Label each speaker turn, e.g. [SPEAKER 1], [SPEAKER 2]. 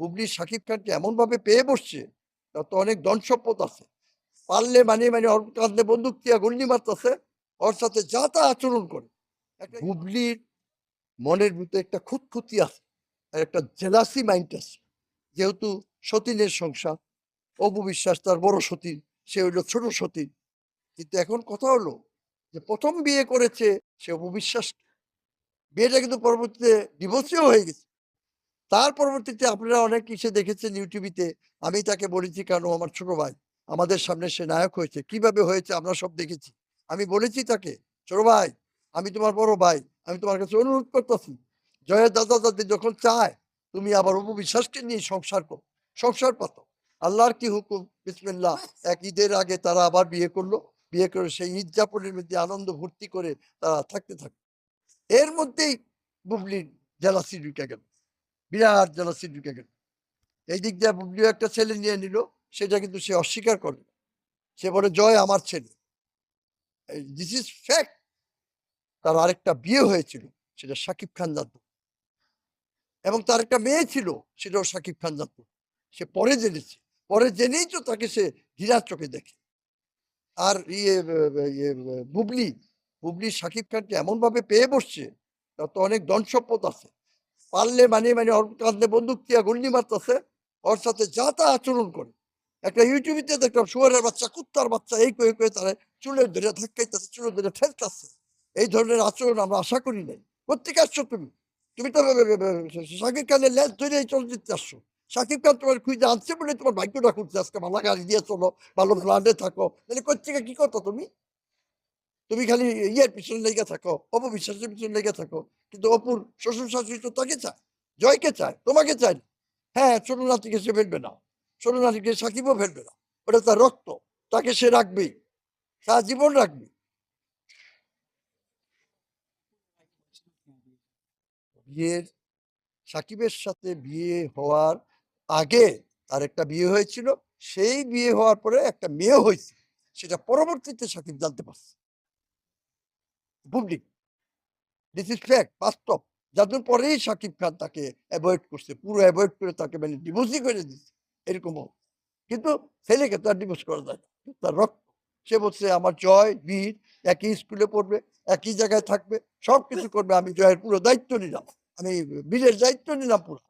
[SPEAKER 1] বুবলি শাকিব খানকে এমনভাবে পেয়ে বসছে, তার তো অনেক ধন সম্পদ আছে। পারলে মানে মানে ওর কাঁধে বন্দুক দিয়া গুল্লি মারতেছে, ওর সাথে যা তা আচরণ করে। একটা বুবলির মনের ভিতরে একটা খুঁতখুতি আছে আর একটা জেলাসি মাইন্ড আছে। যেহেতু সতীনের সংসার, অপু বিশ্বাস তার বড় সতীন, সে হইল ছোট সতীন। কিন্তু এখন কথা হলো যে প্রথম বিয়ে করেছে সে অপু বিশ্বাস। বিয়েটা কিন্তু পরবর্তীতে ডিভোর্সিও হয়ে গেছে। তার পরবর্তীতে আপনারা অনেক কিছু দেখেছেন ইউটিউবিতে আমি তাকে বলেছি, কেন আমার ছোট ভাই? আমাদের সামনে সে নায়ক হয়েছে। কীভাবে হয়েছে? আমরা সব দেখেছি। আমি বলেছি তাকে, ছোট ভাই, আমি তোমার বড় ভাই। আমি তোমার কাছে অনুরোধ করতেছি, জয়ের দাদা দাদি যখন চায়, তুমি আবার অপু বিশ্বাসকে নিয়ে সংসার করো, সংসার পাতো আল্লাহর কি হুকুম? বিসমিল্লাহ। এক ঈদের আগে তারা আবার বিয়ে করল। বিয়ে করে সেই ঈদ যাপনের মধ্যে আনন্দ ভর্তি করে তারা থাকতে থাকে এর মধ্যেই বুবলির জেলাসি ঢুকে গেল। বিরাট জেলাসি ঢুকে গেল। এই দিক দিয়ে বুবলিও একটা ছেলে নিয়ে নিল, সেটা কিন্তু সে অস্বীকার করে। সে বলে, জয় আমার ছেলে। দিস ইজ ফ্যাক্ট তার আরেকটা বিয়ে হয়েছিল, সেটা সাকিব খান জানত এবং তার একটা মেয়ে ছিল, সেটাও সাকিব খান জানত সে পরে জেনেছে। পরে জেনেই তো তাকে সে ঘৃণার চোখে দেখে। আর ইয়ে ইয়ে বুবলি বুবলি সাকিব খানকে এমনভাবে পেয়ে বসছে, তার তো অনেক ধন সম্পদ আছে। পারলে মানে মানে ওর বন্দুক দিয়া গুল্লি মারতেছে, ওর সাথে যা তা আচরণ করে। একটা ইউটিউবিতে দেখলাম শুয়ারের বাচ্চা, কুত্তার বাচ্চা, এই করে করে তারা চুলের ধরে ধাক্কাইতেছে, চুলের ধরে ঠেলতেছে। এই ধরনের আচরণ আমরা আশা করি নাই। কোথেকে আসছো তুমি? তুমি তো শাকিব খানের লেজ ধরে এই চলচ্চিত্রে আসছো। শাকিব খান তোমার খুঁজে আনছে বলে তোমার ভাগ্যটা খুঁজছে, আজকে ভালো গাড়ি দিয়ে চলো, ভালো ব্লাডে থাকো। তাহলে কোথেকে কি করতো তুমি? তুমি খালি ইয়ের পিছনে লেগে থাকো, অপবিশ্বাসের পিছনে লেগে থাকো। কিন্তু অপুর শ্বশুর শাশুড়ি তো তাকে চায়, জয়কে চায়, তোমাকে চায় হ্যাঁ ছোট নাতিকে সে ফেলবে না, ছোট নাতিকে সাকিবও ফেলবে না। ওটা তার রক্ত, তাকে সে রাখবেই, সারা জীবন রাখবে। বিয়ের, সাকিবের সাথে বিয়ে হওয়ার আগে তার একটা বিয়ে হয়েছিল, সেই বিয়ে হওয়ার পরে একটা মেয়ে হয়েছে, সেটা পরবর্তীতে সাকিব জানতে পারছে। বুবলি দিস ইজ ফ্যাক্ট বাস্তব। যাদের পরেই সাকিব খান তাকে অ্যাভয়েড করছে, পুরো অ্যাভয়েড করে তাকে মানে ডিভোর্সই করে দিচ্ছে, এরকম কিন্তু ছেলেকে তার ডিভোর্স করা যায় তার রক্ত। সে বলছে, আমার জয়, বীর, একই স্কুলে পড়বে, একই জায়গায় থাকবে সব কিছু করবে, আমি জয়ের পুরো দায়িত্ব নিলাম। আমি বীরের দায়িত্ব নিলাম পুরো।